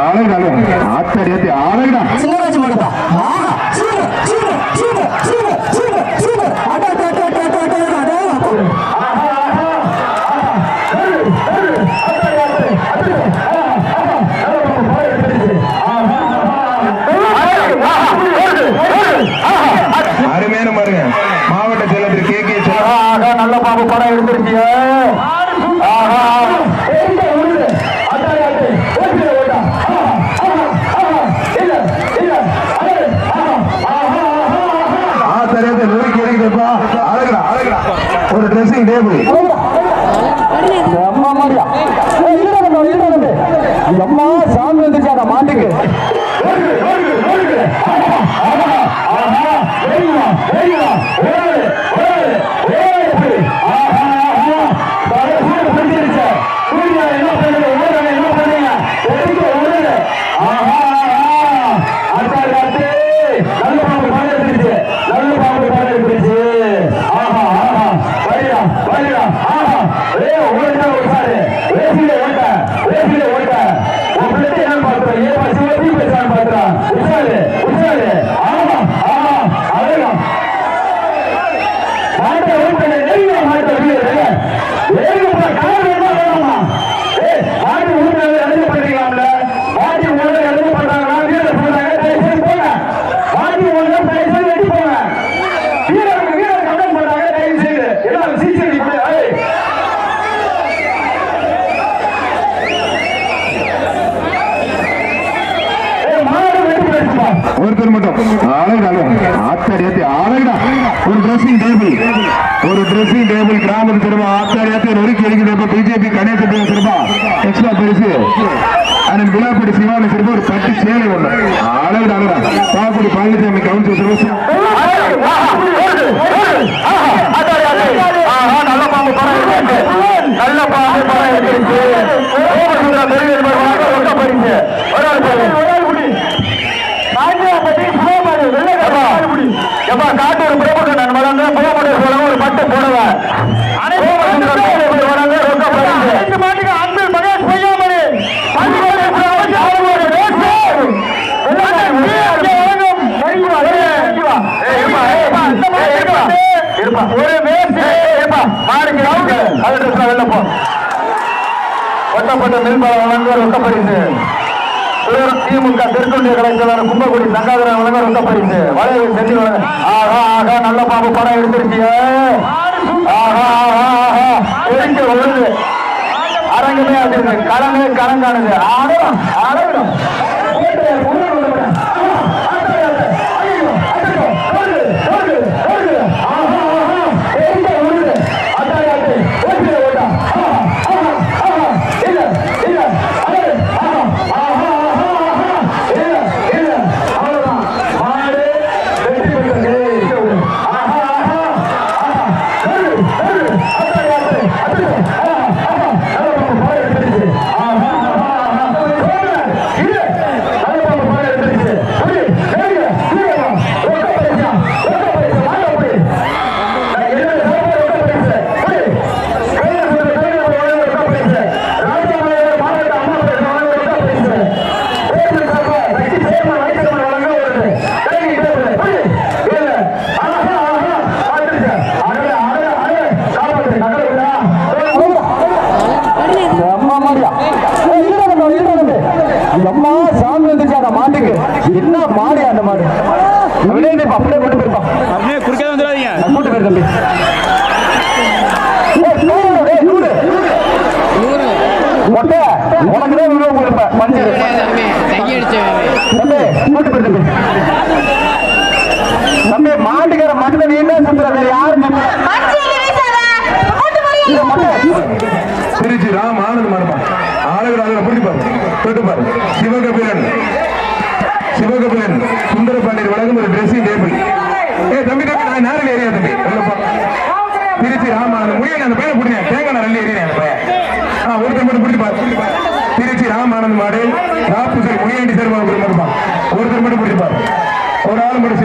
அழகு ஒரு அம்மா அம்மா சாமி வந்துச்சாடா மாட்டுக்கு. ஒருத்தர் மட்டும் அழகு அழகு ஆத்தாடி அழகுடா ஒரு ட்ரெஸ்ஸிங் டேபிள் ஒரு ட்ரெஸ்ஸிங் டேபிள் கிராமத்து திரும்ப ஆத்தாடி நொறுக்கி அடிக்கிறப்ப பிஜேபி கணேசன் திரும்ப எக்ஸ்ட்ரா பெருசு அண்ணன் விழாப்படி சிவானி திரும்ப ஒரு பட்டு சேலை ஒண்ணு அழகுடா அழகுடா பாக்குடி பழனிசாமி கவுன்சில் சிறப்பு நல்ல பாம்பு பரவாயில்லை எடுத்து நல்ல பாம்பு படம் சுயர் திமுக தெற்கொண்டிய கலைஞர் கும்பகுடி சங்காதரன் வழங்க ரொக்க பரிசு வளைவு செஞ்சு வழங்க ஆஹா ஆஹா நல்ல பாம்பு படம் எடுத்திருக்கீங்க. ஆஹா ஆஹா ஆஹா. எரிஞ்சு விழுது அரங்கமே அது கலங்கு கலங்கானது களங்கானது ஆடும் அப்படியே நிப்பா, அப்படியே கொண்டு போயிருப்பா அப்படியே குறுக்கே வந்துடாதீங்க கூட்டு போயிரு தம்பி. மொட்டை, உனக்குதான் விழுவும் கொடுப்பேன், மஞ்சள். தம்பி, கூட்டு போயிரு. தம்பி மாட்டுக்கார மட்டும் நீ என்ன சொல்ற வேற யாரும் இந்த மொட்டை திருச்சி ராம் ஆனந்த் மரபா அழகு அழகு புரிஞ்சு பாரு தொட்டு பாரு சிவகபிலன் சிவகபிலன் சுந்தரபாண்டியர் வழங்கும் ஒரு ஏ தம்பி தம்பி நான் நேரில் ஏரியா தம்பி. திருச்சி ராம் ஆனந்த் முடியல அந்த பையனை பிடிங்க. தேங்காய் நல்ல ஏரியா அந்த பையன். ஆ ஒருத்தர் மட்டும் பிடிச்சு பாரு. திருச்சி ராம் மாடு. ராப்புசல் முனியாண்டி சேர்மா மரபா ஒருத்தர் மட்டும் பாரு. ஒரு ஆள் மட்டும்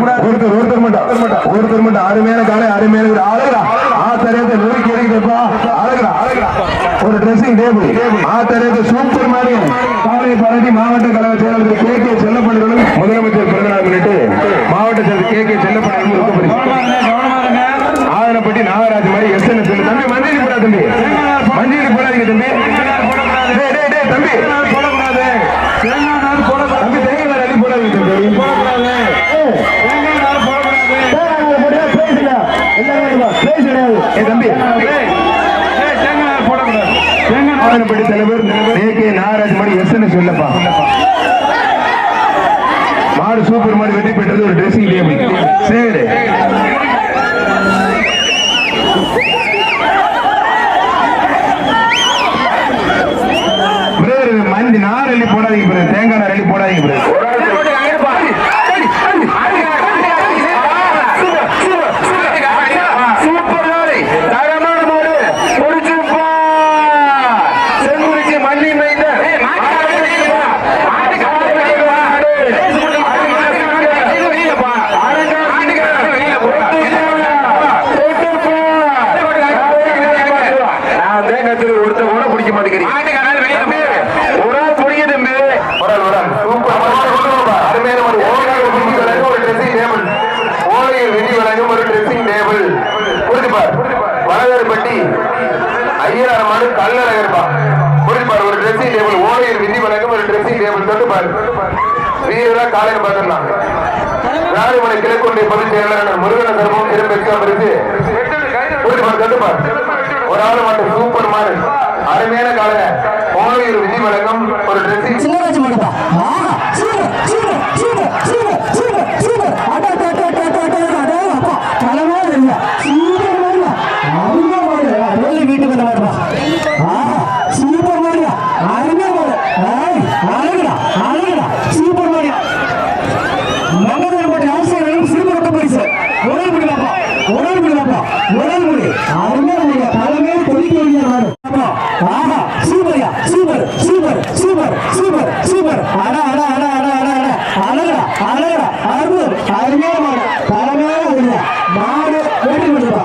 ஒருத்தர் ஒருத்தர் மட்டும் ஒருத்தர் மட்டும். அருமையான காலை அருமையான ஒரு அழகுடா. ஆத்தரத்தை நொறுக்கி எடுக்கிறப்பா அழகுடா அழகுடா. மாவட்ட கழக செயலாளர் கே கே செல்லப்பள்ளிகளும் முதல் தலைவர் ஏ கே நாகராஜ் மணி சொல்லப்பா. ட்ரெஸ்ஸிங் டேபிள் ஓடையில் விதி வழங்கும் ஒரு ட்ரெஸ்ஸிங் டேபிள் தொட்டு பாரு. காலையில் பார்த்துடலாம். ராணிமலை கிழக்குடைய பொதுச் செயலாளர் முருகன தர்மம் திரும்ப இருந்து ஒரு ஆள் மட்டும் சூப்பர் மாடல் அருமையான காலையில ஓடையில் விதி வழங்கும் ஒரு ட்ரெஸ்ஸிங் உணர்வு உணர்வு அருமையா உங்க தலைமையை கொண்டு வருகிறார் ஆஹா சூப்பர்யா super super super super super. அட அட அட அட அட அட. அழகா அழகா அருள் அருமையா மாடு. தலைமையா மாடு. வெற்றி பெற்றிருப்பா